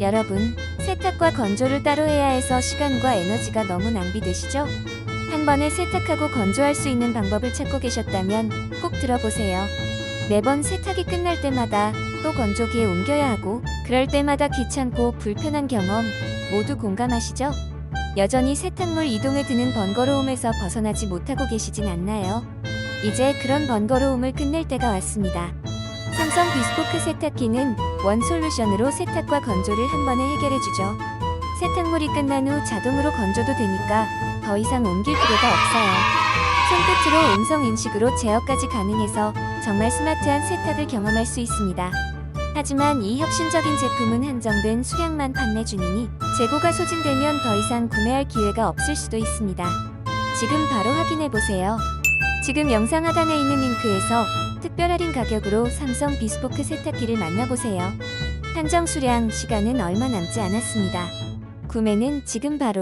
여러분, 세탁과 건조를 따로 해야 해서 시간과 에너지가 너무 낭비되시죠? 한 번에 세탁하고 건조할 수 있는 방법을 찾고 계셨다면 꼭 들어보세요. 매번 세탁이 끝날 때마다 또 건조기에 옮겨야 하고 그럴 때마다 귀찮고 불편한 경험 모두 공감하시죠? 여전히 세탁물 이동에 드는 번거로움에서 벗어나지 못하고 계시진 않나요? 이제 그런 번거로움을 끝낼 때가 왔습니다. 삼성 비스포크 세탁기는 원 솔루션으로 세탁과 건조를 한 번에 해결해주죠. 세탁물이 끝난 후 자동으로 건조도 되니까 더 이상 옮길 필요가 없어요. 손끝으로 음성 인식으로 제어까지 가능해서 정말 스마트한 세탁을 경험할 수 있습니다. 하지만 이 혁신적인 제품은 한정된 수량만 판매 중이니 재고가 소진되면 더 이상 구매할 기회가 없을 수도 있습니다. 지금 바로 확인해 보세요. 지금 영상 하단에 있는 링크에서 특별 할인 가격으로 삼성 비스포크 세탁기를 만나보세요. 한정 수량, 시간은 얼마 남지 않았습니다. 구매는 지금 바로